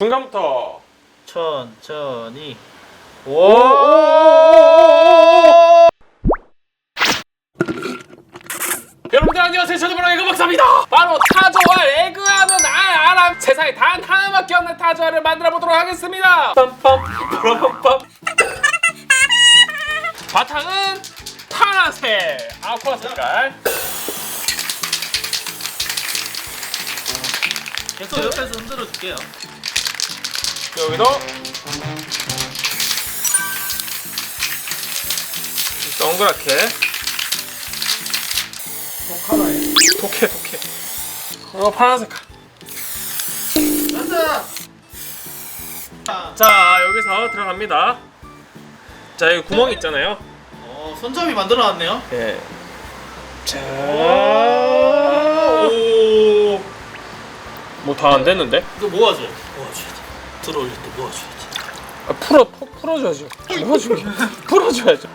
중간부터. 천천히. 여러분들 안녕하세요. 저는 바로 에그 박사입니다. 바로 타조알 에그하면 알 알아 세상에 단 하나밖에 없는 타조알을 만들어 보도록 하겠습니다. 빰빰 빠라빰빰. 바탕은 파란색. 아쿠아 색깔. 계속 옆에서 흔들어 줄게요. 여기도 동그랗게 독해 독해 그리고 파란 색깔 간다. 자 여기서 들어갑니다 자 여기 구멍 있잖아요 어, 손잡이 만들어 놨네요. 예. 자, 오. 뭐 다 안 됐는데? 이거 모아줘. 모아줘야지. 들어 올릴 때 모아줘야지. 아, 풀어, 풀, 풀어줘야죠. 풀어주기, 풀어줘야죠.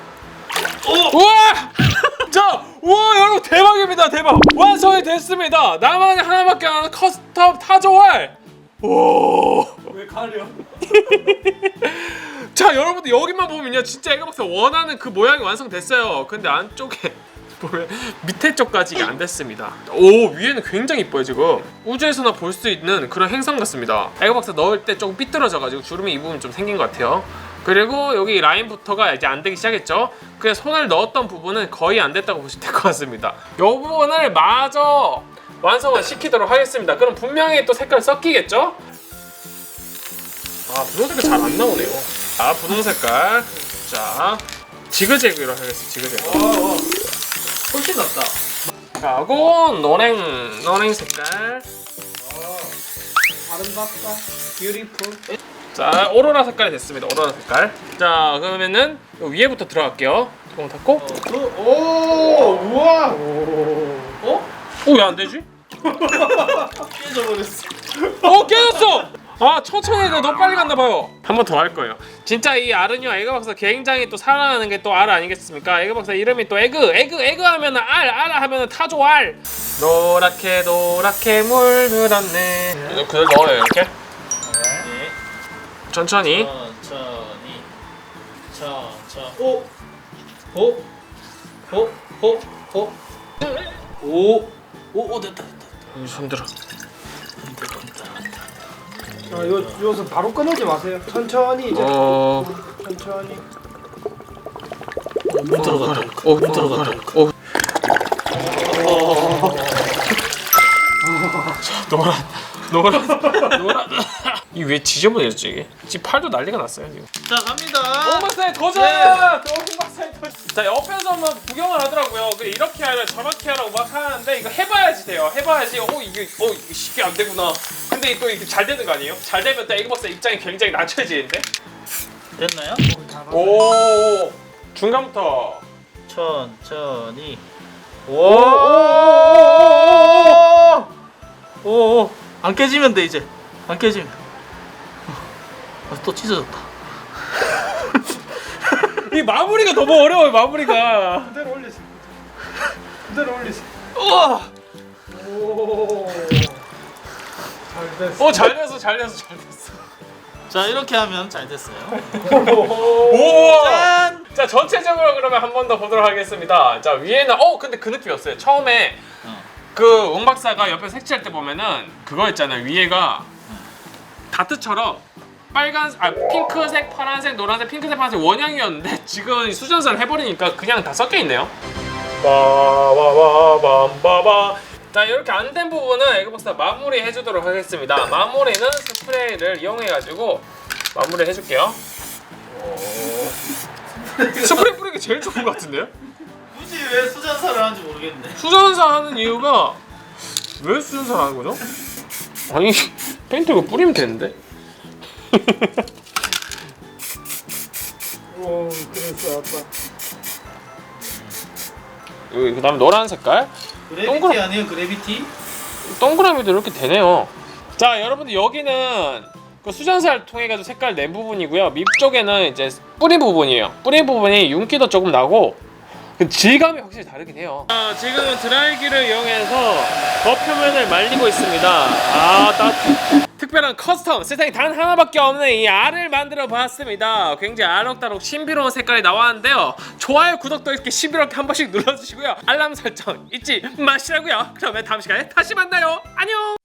오! 우와! 자, 우와, 여러분 대박입니다, 대박. 완성이 됐습니다. 나만이 하나밖에 안 하는 커스텀 타조알. 오. 왜 가려? 자, 여러분들 여기만 보면요, 진짜 에그박사 원하는 그 모양이 완성됐어요. 근데 안쪽에 보면 밑에 쪽까지 안 됐습니다. 오, 위에는 굉장히 이뻐요 지금. 우주에서나 볼 수 있는 그런 행성 같습니다. 에그박사 넣을 때 조금 삐뚤어져가지고 주름이 이 부분 좀 생긴 것 같아요. 그리고 여기 라인부터가 이제 안 되기 시작했죠. 그래서 손을 넣었던 부분은 거의 안 됐다고 보시면 될 것 같습니다. 이 부분을 마저 완성을 시키도록 하겠습니다. 그럼 분명히 또 색깔 섞이겠죠? 아 분홍 색깔 잘 안 나오네요. 자 분홍 색깔 자 지그재그로 하겠습니다. 지그재그. 훨씬 낫다. 자, 하고 노랭 노랭 색깔. 아름답다. 뷰티풀. 자 오로라 색깔이 됐습니다. 오로라 색깔. 자 그러면은 요 위에부터 들어갈게요. 뚜껑 닫고. 어, 그, 오! 우와! 어? 오 왜 안 되지? 깨져버렸어. 어 깨졌어. 아 천천히 해도 너무 빨리 갔나 봐요. 한 번 더 할 거예요. 진짜 이 아르니오 에그 박사 굉장히 또 사랑하는 게 또 알 아니겠습니까? 에그 박사 이름이 또 에그 에그 에그 하면은 알 알 하면은 타조 알. 노랗게 노랗게 물들었네. 이거 그대로 넣어요 이렇게. 네. 천천히. 천천히. 천천. 오! 호! 호! 호! 호! 오! 오! 오 됐다 됐다. 흔들어. 자, 요, 요것은 바로 끊지 마세요. 천천히 이제 어. 천천히. 문 들어갔다. 어, 문 들어갔다. 어. 자, 노란, 노란, 노란. 이왜 지저분해졌지 이게? 지금 팔도 난리가 났어요 지금. 자 갑니다. 박사의 도전! 네. 도훈 박사의 도전! 자 옆에서 한번 구경을 하더라고요. 이렇게 하라 저렇게 하라고 막 하는데 이거 해봐야지 돼요. 해봐야지. 어 이게 어 이게 쉽게 안 되구나. 근데 또 이게 잘 되는 거 아니에요? 잘 되면 또 에그 박사 입장이 굉장히 낮춰지는데? 됐나요? 오 중간부터. 천천히. 오, 오, 오, 오, 오. 오, 안 깨지면 돼 이제. 안 깨지면. 아, 또 찢어졌다. 이 마무리가 너무 어려워요 마무리가. 그대로 올리세요. 그대로 올리세요. 우와. 오. 잘 됐어. 어 잘 됐어 잘 됐어 잘 됐어. 자 이렇게 하면 잘 됐어요. 우와. 짠. 자 전체적으로 그러면 한 번 더 보도록 하겠습니다. 자 위에는 어 근데 그 느낌이었어요. 처음에 어. 그 웅박사가 옆에 색칠할 때 보면은 그거 있잖아요. 위에가 다트처럼 빨간 아 핑크색, 파란색, 노란색, 핑크색, 파란색 원형이었는데 지금 수전사를 해버리니까 그냥 다 섞여 있네요. 바바바밤바바. 자 이렇게 안 된 부분은 에그박사 마무리 해주도록 하겠습니다. 마무리는 스프레이를 이용해 가지고 마무리 해줄게요. 스프레이 뿌리기 제일 좋은 것 같은데요? 굳이 왜 수전사를 하는지 모르겠네. 수전사 하는 이유가 왜 수전사 하는 거죠? 아니 페인트 이거 뿌리면 되는데? 오, 그랬어, 아빠. 그 다음에 노란 색깔 그래비티 동그라- 아니에요 그래비티? 동그라미도 이렇게 되네요. 자 여러분들 여기는 그 수전사를 통해 가지고 색깔 낸 부분이고요. 밑 쪽에는 이제 뿌린 부분이에요. 뿌린 부분이 윤기도 조금 나고 그 질감이 확실히 다르긴 해요. 아, 지금은 드라이기를 이용해서 겉 표면을 말리고 있습니다. 아 따뜻. 특별한 커스텀 세상에 단 하나밖에 없는 이 알을 만들어 봤습니다. 굉장히 아록다록 신비로운 색깔이 나왔는데요. 좋아요, 구독도 이렇게 신비롭게 한 번씩 눌러주시고요. 알람 설정 잊지 마시라고요. 그러면 다음 시간에 다시 만나요. 안녕.